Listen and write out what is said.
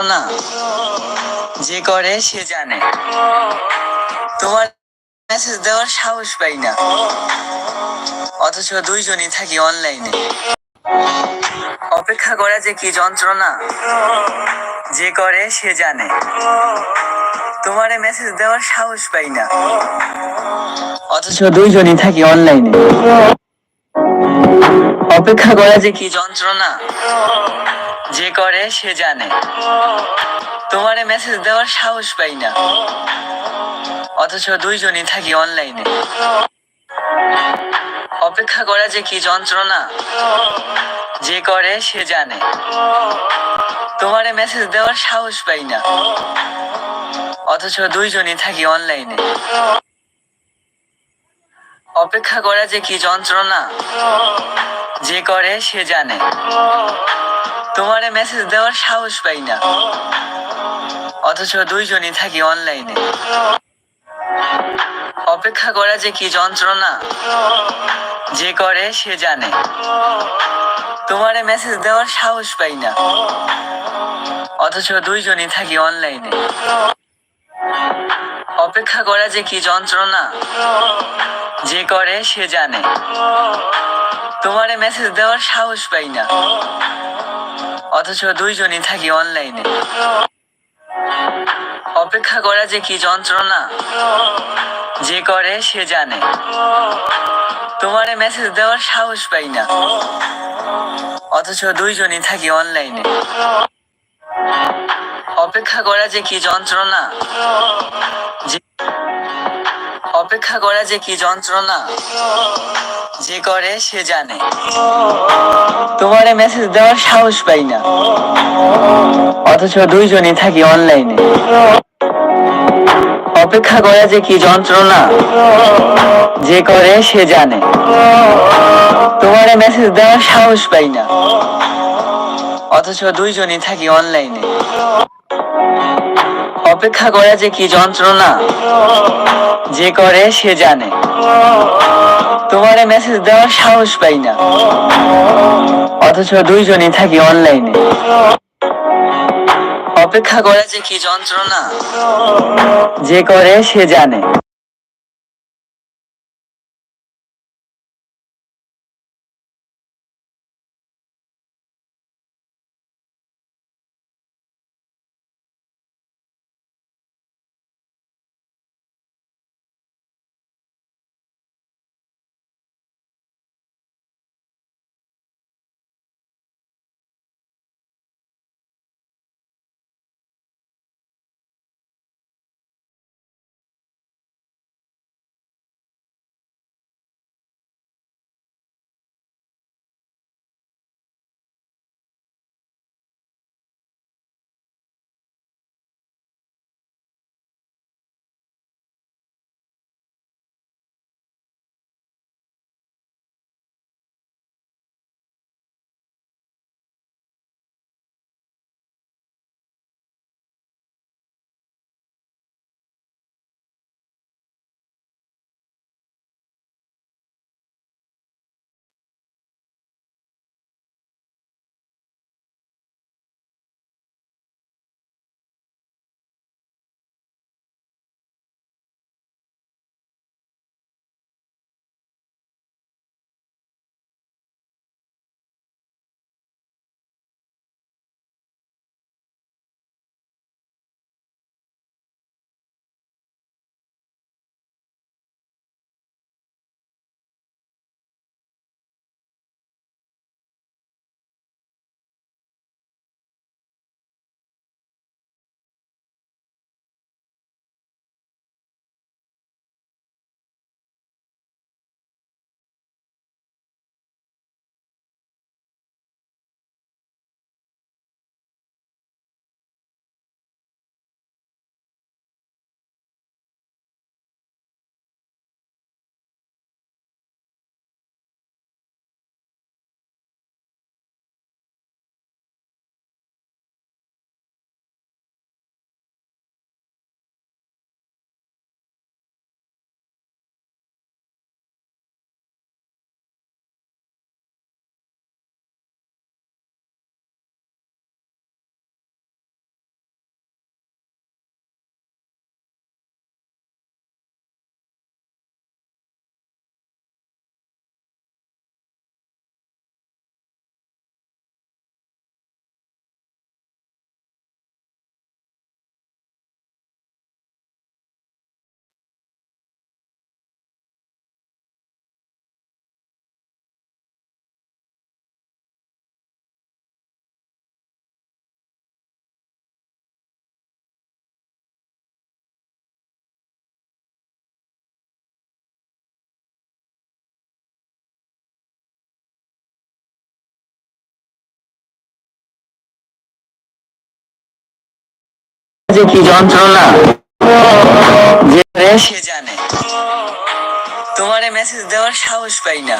না। যে করে, সে জানে। তোমার মেসেজ দেওয়ার সাহস পাই না। অথচ দুইজনই থাকি অনলাইনে অপেক্ষা করা যে কি যন্ত্রণা? যে করে, সে জানে। তোমারে মেসেজ দেওয়ার সাহস পাই না। অথচ দুইজনই থাকি অনলাইনে অপেক্ষা করা যে কি যন্ত্রণা? যে করে, সে জানে। তোমারে মেসেজ দেওয়ার সাহস পাই না। অথচ দুইজনই থাকি অনলাইনে অপেক্ষা করা যে কি যন্ত্রণা? যে করে, সে জানে। তোমারে মেসেজ দেওয়ার সাহস পাই না। অথচ দুইজনই থাকি অনলাইনে অপেক্ষা করা যে কি যন্ত্রণা? যে করে, সে জানে। তোমারে মেসেজ দেওয়ার সাহস পাই না। অথচ দুইজনই থাকি অনলাইনে অপেক্ষা করা যে কি যন্ত্রণা? যে করে, সে জানে। তোমারে মেসেজ দেওয়ার সাহস পাই না। অথচ দুইজনই থাকি অনলাইনে অপেক্ষা করা যে কি যন্ত্রণা? যে করে, সে জানে। তোমারে মেসেজ দেওয়ার সাহস পাই না। অথচ দুইজনই থাকি অনলাইনে অপেক্ষা করা যে কি যন্ত্রণা, যে করে সে জানে। তোমারে মেসেজ দেওয়ার সাহস পাই না। অথচ দুইজনই থাকি অনলাইনে অপেক্ষা করা যে কি যন্ত্রণা অপেক্ষা করা যে কি যন্ত্রণা যে করে সে জানে। তোমারে মেসেজ দেওয়ার সাহস পাই না। অথচ দুইজনই থাকি অনলাইনে অপেক্ষা করা যে কি যন্ত্রণা যে করে সে জানে। তোমারে মেসেজ দেওয়ার সাহস পাই না। অথচ দুইজনই থাকি অনলাইনে অপেক্ষা করা যে কি যন্ত্রণা যে করে, সে জানে। তোমারে মেসেজ দেওয়ার সাহস পাই না। অথচ দুইজনই থাকি অনলাইনে অপেক্ষা করা যে কি যন্ত্রণা যে করে, সে জানে। যে কি যন্ত্রণা? যে সে জানে। তোমারে মেসেজ দেওয়ার সাহস পাই না।